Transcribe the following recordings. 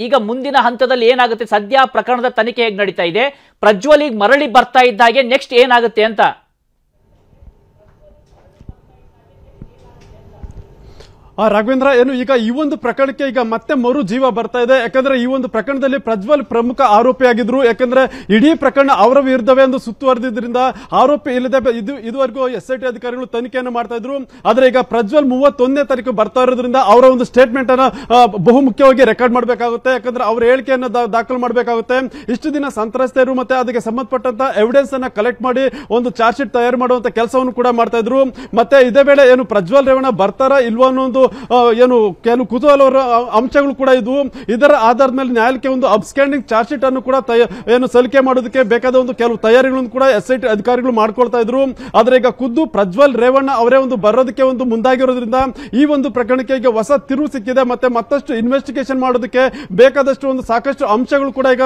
ಈಗ ಮುಂದಿನ ಹಂತದಲ್ಲಿ ಏನಾಗುತ್ತೆ? ಸದ್ಯ ಪ್ರಕರಣದ ತನಿಖೆ ಹೇಗೆ ನಡೀತಾ ಇದೆ? ಪ್ರಜ್ವಲ್ ಈಗ ಮರಳಿ ಬರ್ತಾ ಇದ್ದಾಗೆ ನೆಕ್ಸ್ಟ್ ಏನಾಗುತ್ತೆ ಅಂತ. ಆ ರಾಘವೇಂದ್ರ ಏನು, ಈಗ ಈ ಒಂದು ಪ್ರಕರಣಕ್ಕೆ ಈಗ ಮತ್ತೆ ಮರು ಜೀವ ಬರ್ತಾ ಇದೆ. ಯಾಕಂದ್ರೆ ಈ ಒಂದು ಪ್ರಕರಣದಲ್ಲಿ ಪ್ರಜ್ವಲ್ ಪ್ರಮುಖ ಆರೋಪಿಯಾಗಿದ್ರು ಯಾಕಂದ್ರೆ ಇಡೀ ಪ್ರಕರಣ ಅವರ ವಿರುದ್ಧವೇ ಎಂದು ಸುತ್ತುವರೆದಿದ್ರಿಂದ ಆರೋಪಿ ಇಲ್ಲದೆ ಇದು ಇದುವರೆಗೂ ಎಸ್ ಐ ಟಿ ಅಧಿಕಾರಿಗಳು ತನಿಖೆಯನ್ನು ಮಾಡ್ತಾ ಇದ್ರು. ಆದ್ರೆ ಈಗ ಪ್ರಜ್ವಲ್ ಮೂವತ್ತೊಂದನೇ ತಾರೀಕು ಬರ್ತಾ ಇರೋದ್ರಿಂದ ಅವರ ಒಂದು ಸ್ಟೇಟ್ಮೆಂಟ್ ಅನ್ನ ಬಹುಮುಖ್ಯವಾಗಿ ಬಹು ಮುಖ್ಯವಾಗಿ ರೆಕಾರ್ಡ್ ಮಾಡಬೇಕಾಗುತ್ತೆ. ಯಾಕಂದ್ರೆ ಅವರ ಹೇಳಿಕೆಯನ್ನು ದಾಖಲು ಮಾಡಬೇಕಾಗುತ್ತೆ. ಇಷ್ಟು ದಿನ ಸಂತ್ರಸ್ತೆಯರು ಮತ್ತೆ ಅದಕ್ಕೆ ಸಂಬಂಧಪಟ್ಟಂತ ಎವಿಡೆನ್ಸ್ ಅನ್ನ ಕಲೆಕ್ಟ್ ಮಾಡಿ ಒಂದು ಚಾರ್ಜ್ ಶೀಟ್ ತಯಾರು ಮಾಡುವಂತ ಕೆಲಸವನ್ನು ಕೂಡ ಮಾಡ್ತಾ ಇದ್ರು. ಮತ್ತೆ ಇದೇ ವೇಳೆ ಏನು ಪ್ರಜ್ವಲ್ ರೇವಣ್ಣ ಬರ್ತಾರಾ ಇಲ್ವ ಅನ್ನೋ ಒಂದು ಏನು, ಕೆಲವು ಕುತೂಹಲವರ ಅಂಶಗಳು ಕೂಡ ಇದ್ವು. ಇದರ ಆಧಾರದ ಮೇಲೆ ನ್ಯಾಯಾಲಯಕ್ಕೆ ಒಂದು ಅಬ್ಸ್ಕ್ಯಾಂಡಿಂಗ್ ಚಾರ್ಜ್ ಶೀಟ್ ಅನ್ನು ಕೂಡ ಏನು ಸಲ್ಲಿಕೆ ಮಾಡೋದಕ್ಕೆ ಬೇಕಾದ ಒಂದು ಕೆಲವು ತಯಾರಿಗಳನ್ನು ಕೂಡ ಎಸ್ ಐ ಟಿ ಅಧಿಕಾರಿಗಳು ಮಾಡ್ಕೊಳ್ತಾ ಇದ್ರು. ಆದರೆ ಈಗ ಖುದ್ದು ಪ್ರಜ್ವಲ್ ರೇವಣ್ಣ ಅವರೇ ಒಂದು ಬರೋದಕ್ಕೆ ಒಂದು ಮುಂದಾಗಿರೋದ್ರಿಂದ ಈ ಒಂದು ಪ್ರಕರಣಕ್ಕೆ ಈಗ ಹೊಸ ತಿರುವು ಸಿಕ್ಕಿದೆ. ಮತ್ತೆ ಮತ್ತಷ್ಟು ಇನ್ವೆಸ್ಟಿಗೇಷನ್ ಮಾಡೋದಕ್ಕೆ ಬೇಕಾದಷ್ಟು ಒಂದು ಸಾಕಷ್ಟು ಅಂಶಗಳು ಕೂಡ ಈಗ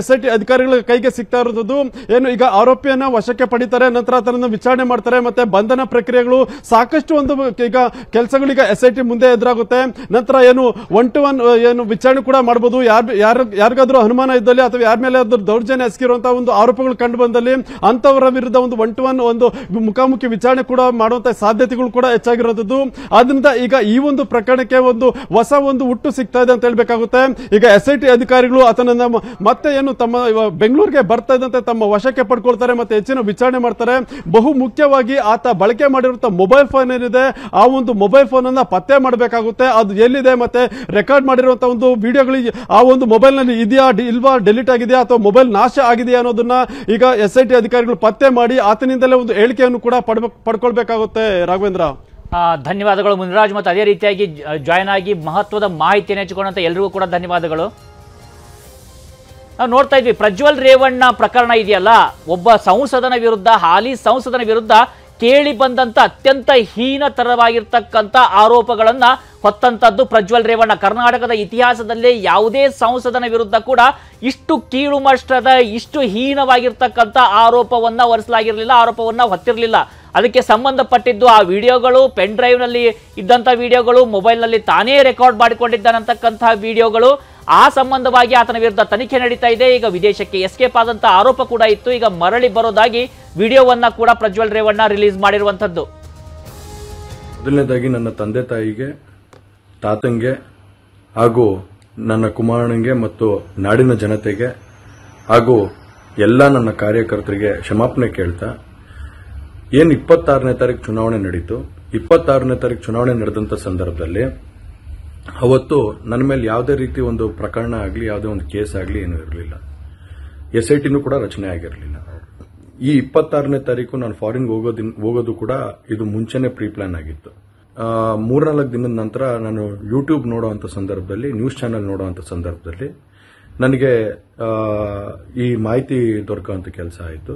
ಎಸ್ ಐ ಟಿ ಅಧಿಕಾರಿಗಳ ಕೈಗೆ ಸಿಗ್ತಾ ಇರೋದು ಏನು ಈಗ ಆರೋಪಿಯನ್ನ ವಶಕ್ಕೆ ಪಡಿತಾರೆ, ನಂತರ ಅದನ್ನು ವಿಚಾರಣೆ ಮಾಡ್ತಾರೆ, ಮತ್ತೆ ಬಂಧನ ಪ್ರಕ್ರಿಯೆಗಳು ಸಾಕಷ್ಟು ಒಂದು ಈಗ ಕೆಲಸಗಳು ಈಗ ಎಸ್ ಐ ಟಿ ಮುಂದೆ ಎದುರಾಗುತ್ತೆ. ನಂತರ ಏನು ಒನ್ ಟು ಒನ್ ಏನು ವಿಚಾರಣೆ ಕೂಡ ಮಾಡಬಹುದು ಯಾರು ಯಾರು, ಯಾರಿಗಾದ್ರೂ ಅನುಮಾನ ಇದ್ದಲ್ಲಿ ಅಥವಾ ಯಾರ ಮೇಲೆ ದೌರ್ಜನ್ಯ ಎಸಗಿರುವಂತಹ ಒಂದು ಆರೋಪಗಳು ಕಂಡು ಬಂದಲ್ಲಿ ಅಂತವರ ವಿರುದ್ಧ ಒಂದು ಒನ್ ಟು ಒನ್ ಒಂದು ಮುಖಾಮುಖಿ ವಿಚಾರಣೆ ಕೂಡ ಮಾಡುವಂತಹ ಸಾಧ್ಯತೆಗಳು ಕೂಡ ಹೆಚ್ಚಾಗಿರೋದು ಆದ್ರಿಂದ ಈಗ ಈ ಒಂದು ಪ್ರಕರಣಕ್ಕೆ ಒಂದು ಹೊಸ ಒಂದು ಹುಟ್ಟು ಸಿಗ್ತಾ ಇದೆ ಅಂತ ಹೇಳ್ಬೇಕಾಗುತ್ತೆ. ಈಗ ಎಸ್ ಐ ಟಿ ಅಧಿಕಾರಿಗಳು ಆತನನ್ನ ಮತ್ತೆ ಏನು ತಮ್ಮ ಬೆಂಗಳೂರಿಗೆ ಬರ್ತಾ ಇದ್ದಂತೆ ತಮ್ಮ ವಶಕ್ಕೆ ಪಡ್ಕೊಳ್ತಾರೆ ಮತ್ತೆ ಹೆಚ್ಚಿನ ವಿಚಾರಣೆ ಮಾಡ್ತಾರೆ. ಬಹು ಮುಖ್ಯವಾಗಿ ಆತ ಬಳಕೆ ಮಾಡಿರುವಂತಹ ಮೊಬೈಲ್ ಫೋನ್ ಏನಿದೆ, ಆ ಒಂದು ಮೊಬೈಲ್ ಫೋನ್ ಅನ್ನ ಮಾಡಬೇಕಾಗುತ್ತೆ. ಅದು ಎಲ್ಲಿದೆ ಮತ್ತೆ ರೆಕಾರ್ಡ್ ಮಾಡಿರುವಂತಹ ಒಂದು ವಿಡಿಯೋಗಳು ಆ ಒಂದು ಮೊಬೈಲ್ನಲ್ಲಿ ಇದೆಯಾ ಇಲ್ವಾ? ಡೆಲೀಟ್ ಆಗಿದೆಯಾ? ಅಥವಾ ಮೊಬೈಲ್ ನಾಶ ಆಗಿದೆಯಾ ಅನ್ನೋದನ್ನ ಈಗ ಎಸ್ ಐ ಟಿ ಅಧಿಕಾರಿಗಳು ಪತ್ತೆ ಮಾಡಿ ಆತನಿಂದಲೇ ಒಂದು ಹೇಳಿಕೆಯನ್ನು ಕೂಡ ಪಡ್ಕೊಳ್ಬೇಕಾಗುತ್ತೆ. ರಾಘವೇಂದ್ರ. ಧನ್ಯವಾದಗಳು ಮುನಿರಾಜ್. ಮತ್ತು ಅದೇ ರೀತಿಯಾಗಿ ಜಾಯ್ನ್ ಆಗಿ ಮಹತ್ವದ ಮಾಹಿತಿಯನ್ನು ಹೆಚ್ಚಿಕೊಂಡಂತ ಎಲ್ರಿಗೂ ಕೂಡ ಧನ್ಯವಾದಗಳು. ನಾವು ನೋಡ್ತಾ ಇದ್ವಿ, ಪ್ರಜ್ವಲ್ ರೇವಣ್ಣ ಪ್ರಕರಣ ಇದೆಯಲ್ಲ? ಒಬ್ಬ ಸಂಸದನ ವಿರುದ್ಧ, ಹಾಲಿ ಸಂಸದನ ವಿರುದ್ಧ ಕೇಳಿ ಬಂದಂಥ ಅತ್ಯಂತ ಹೀನತರವಾಗಿರ್ತಕ್ಕಂಥ ಆರೋಪಗಳನ್ನು ಹೊತ್ತಂಥದ್ದು ಪ್ರಜ್ವಲ್ ರೇವಣ್ಣ. ಕರ್ನಾಟಕದ ಇತಿಹಾಸದಲ್ಲೇ ಯಾವುದೇ ಸಂಸದನ ವಿರುದ್ಧ ಕೂಡ ಇಷ್ಟು ಕೀಳುಮಷ್ಟದ, ಇಷ್ಟು ಹೀನವಾಗಿರ್ತಕ್ಕಂಥ ಆರೋಪವನ್ನು ಹೊರಿಸಲಾಗಿರಲಿಲ್ಲ, ಆರೋಪವನ್ನು ಹೊತ್ತಿರಲಿಲ್ಲ. ಅದಕ್ಕೆ ಸಂಬಂಧಪಟ್ಟಿದ್ದು ಆ ವಿಡಿಯೋಗಳು, ಪೆನ್ ಡ್ರೈವ್ನಲ್ಲಿ ಇದ್ದಂಥ ವಿಡಿಯೋಗಳು, ಮೊಬೈಲ್ನಲ್ಲಿ ತಾನೇ ರೆಕಾರ್ಡ್ ಮಾಡಿಕೊಂಡಿದ್ದಾನಂತಕ್ಕಂತಹ ವಿಡಿಯೋಗಳು ಆ ಸಂಬಂಧವಾಗಿ ಆತನ ವಿರುದ್ಧ ತನಿಖೆ ನಡೀತಾ ಇದೆ. ಈಗ ವಿದೇಶಕ್ಕೆ ಎಸ್ಕೇಪ್ ಆದಂತ ಆರೋಪ ಕೂಡ ಇತ್ತು. ಈಗ ಮರಳಿ ಬರೋದಾಗಿ ವಿಡಿಯೋವನ್ನ ಕೂಡ ಪ್ರಜ್ವಲ್ ರೇವಣ್ಣ ರಿಲೀಸ್ ಮಾಡಿರುವಂತದ್ದು ಮೊದಲನೇದಾಗಿ ನನ್ನ ತಂದೆ ತಾಯಿಗೆ, ತಾತಂಗೆ ಹಾಗೂ ನನ್ನ ಕುಮಾರನಿಗೆ ಮತ್ತು ನಾಡಿನ ಜನತೆಗೆ ಹಾಗೂ ಎಲ್ಲ ನನ್ನ ಕಾರ್ಯಕರ್ತರಿಗೆ ಕ್ಷಮಾಪಣೆ ಕೇಳ್ತಾ, ಏನು ಇಪ್ಪತ್ತಾರನೇ ತಾರೀಕು ಚುನಾವಣೆ ನಡೀತು. ಇಪ್ಪತ್ತಾರನೇ ತಾರೀಕು ಚುನಾವಣೆ ನಡೆದಂಥ ಸಂದರ್ಭದಲ್ಲಿ ಅವತ್ತು ನನ್ನ ಮೇಲೆ ಯಾವುದೇ ರೀತಿ ಒಂದು ಪ್ರಕರಣ ಆಗಲಿ, ಯಾವುದೇ ಒಂದು ಕೇಸ್ ಆಗಲಿ ಏನೂ ಇರಲಿಲ್ಲ. ಎಸ್ ಐ ಟಿನೂ ಕೂಡ ರಚನೆ ಆಗಿರಲಿಲ್ಲ. ಈ ಇಪ್ಪತ್ತಾರನೇ ತಾರೀಕು ನಾನು ಫಾರಿನ್ ಹೋಗೋದಿನ್ ಹೋಗೋದು ಕೂಡ ಇದು ಮುಂಚೆನೇ ಪ್ರೀ ಪ್ಲಾನ್ ಆಗಿತ್ತು ಮೂರ್ನಾಲ್ಕು ದಿನದ ನಂತರ ನಾನು ಯೂಟ್ಯೂಬ್ ನೋಡುವಂಥ ಸಂದರ್ಭದಲ್ಲಿ, ನ್ಯೂಸ್ ಚಾನೆಲ್ ನೋಡುವಂಥ ಸಂದರ್ಭದಲ್ಲಿ ನನಗೆ ಈ ಮಾಹಿತಿ ದೊರಕುವಂಥ ಕೆಲಸ ಆಯಿತು.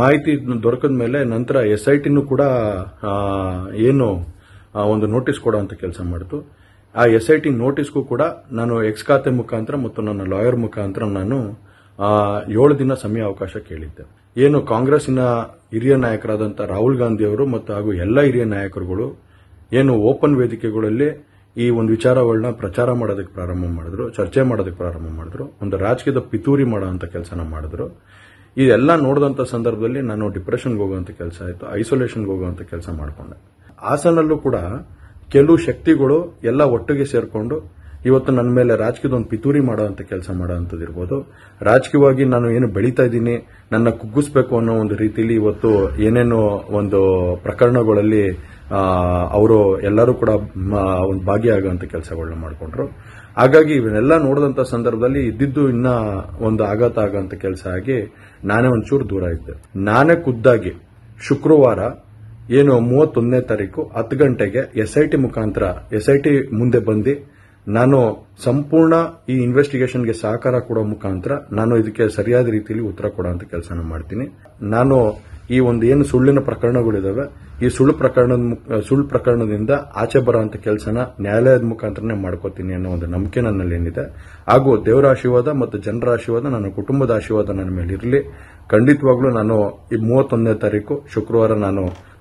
ಮಾಹಿತಿ ದೊರಕದ ಮೇಲೆ ನಂತರ ಎಸ್ ಐ ಟಿನೂ ಕೂಡ ಏನು ಒಂದು ನೋಟಿಸ್ ಕೊಡುವಂಥ ಕೆಲಸ ಮಾಡಿತು. ಆ ಎಸ್ ಐ ಟಿ ನೋಟಿಸ್ಗೂ ಕೂಡ ನಾನು ಎಕ್ಸ್ ಖಾತೆ ಮುಖಾಂತರ ಮತ್ತು ನನ್ನ ಲಾಯರ್ ಮುಖಾಂತರ ನಾನು ಏಳು ದಿನ ಸಮಯ ಅವಕಾಶ ಕೇಳಿದ್ದೆ. ಏನು ಕಾಂಗ್ರೆಸ್ನ ಹಿರಿಯ ನಾಯಕರಾದಂಥ ರಾಹುಲ್ ಗಾಂಧಿ ಅವರು ಮತ್ತು ಹಾಗೂ ಎಲ್ಲ ಹಿರಿಯ ನಾಯಕರುಗಳು ಏನು ಓಪನ್ ವೇದಿಕೆಗಳಲ್ಲಿ ಈ ಒಂದು ವಿಚಾರಗಳನ್ನ ಪ್ರಚಾರ ಮಾಡೋದಕ್ಕೆ ಪ್ರಾರಂಭ ಮಾಡಿದ್ರು, ಚರ್ಚೆ ಮಾಡೋದಕ್ಕೆ ಪ್ರಾರಂಭ ಮಾಡಿದ್ರು, ಒಂದು ರಾಜಕೀಯದ ಪಿತೂರಿ ಮಾಡುವಂಥ ಕೆಲಸನ ಮಾಡಿದ್ರು. ಇದೆಲ್ಲ ನೋಡಿದಂಥ ಸಂದರ್ಭದಲ್ಲಿ ನಾನು ಡಿಪ್ರೆಷನ್ಗೆ ಹೋಗುವಂಥ ಕೆಲಸ ಆಯಿತು ಐಸೋಲೇಷನ್ಗೆ ಹೋಗುವಂಥ ಕೆಲಸ ಮಾಡಿಕೊಂಡೆ. ಹಾಸನಲ್ಲೂ ಕೂಡ ಕೆಲವು ಶಕ್ತಿಗಳು ಎಲ್ಲ ಒಟ್ಟಿಗೆ ಸೇರ್ಕೊಂಡು ಇವತ್ತು ನನ್ನ ಮೇಲೆ ರಾಜಕೀಯದ ಒಂದು ಪಿತೂರಿ ಮಾಡುವಂತ ಕೆಲಸ ಮಾಡುವಂಥದ್ದು ಇರ್ಬೋದು. ರಾಜಕೀಯವಾಗಿ ನಾನು ಏನು ಬೆಳೀತಾ ಇದ್ದೀನಿ, ನನ್ನ ಕುಗ್ಗಿಸ್ಬೇಕು ಅನ್ನೋ ಒಂದು ರೀತಿಯಲ್ಲಿ ಇವತ್ತು ಏನೇನು ಒಂದು ಪ್ರಕರಣಗಳಲ್ಲಿ ಅವರು ಎಲ್ಲರೂ ಕೂಡ ಒಂದು ಭಾಗಿಯಾಗುವಂತ ಕೆಲಸಗಳನ್ನ ಮಾಡಿಕೊಂಡ್ರು. ಹಾಗಾಗಿ ಇವನ್ನೆಲ್ಲ ನೋಡಿದಂತ ಸಂದರ್ಭದಲ್ಲಿ ಇದ್ದಿದ್ದು ಇನ್ನ ಒಂದು ಆಘಾತ ಆಗುವಂತ ಕೆಲಸ ಆಗಿ ನಾನೇ ಒಂಚೂರು ದೂರ ಇದ್ದೆ. ನಾನೇ ಖುದ್ದಾಗಿ ಶುಕ್ರವಾರ ಏನು ಮೂವತ್ತೊಂದನೇ ತಾರೀಕು ಹತ್ತು ಗಂಟೆಗೆ ಎಸ್ ಐ ಟಿ ಮುಖಾಂತರ ಎಸ್ ಐ ಟಿ ಮುಂದೆ ಬಂದು ನಾನು ಸಂಪೂರ್ಣ ಈ ಇನ್ವೆಸ್ಟಿಗೇಷನ್ಗೆ ಸಹಕಾರ ಕೊಡೋ ಮುಖಾಂತರ ನಾನು ಇದಕ್ಕೆ ಸರಿಯಾದ ರೀತಿಯಲ್ಲಿ ಉತ್ತರ ಕೊಡುವಂತ ಕೆಲಸನ ಮಾಡ್ತೀನಿ. ನಾನು ಈ ಒಂದು ಏನು ಸುಳ್ಳಿನ ಪ್ರಕರಣಗಳಿದಾವೆ, ಈ ಸುಳ್ಳು ಪ್ರಕರಣದ ಮುಖ- ಸುಳ್ಳು ಪ್ರಕರಣದಿಂದ ಆಚೆ ಬರುವಂತ ಕೆಲಸನ ನ್ಯಾಯಾಲಯದ ಮುಖಾಂತರನೇ ಮಾಡ್ಕೋತೀನಿ ಅನ್ನೋ ಒಂದು ನಂಬಿಕೆ ನನ್ನಲ್ಲಿ ಏನಿದೆ. ಹಾಗೂ ದೇವರ ಆಶೀರ್ವಾದ ಮತ್ತು ಜನರ ಆಶೀರ್ವಾದ, ನನ್ನ ಕುಟುಂಬದ ಆಶೀರ್ವಾದ ನನ್ನ ಮೇಲೆ ಇರಲಿ. ಖಂಡಿತವಾಗ್ಲೂ ನಾನು ಈ ಮೂವತ್ತೊಂದನೇ ತಾರೀಕು ಶುಕ್ರವಾರ ನಾನು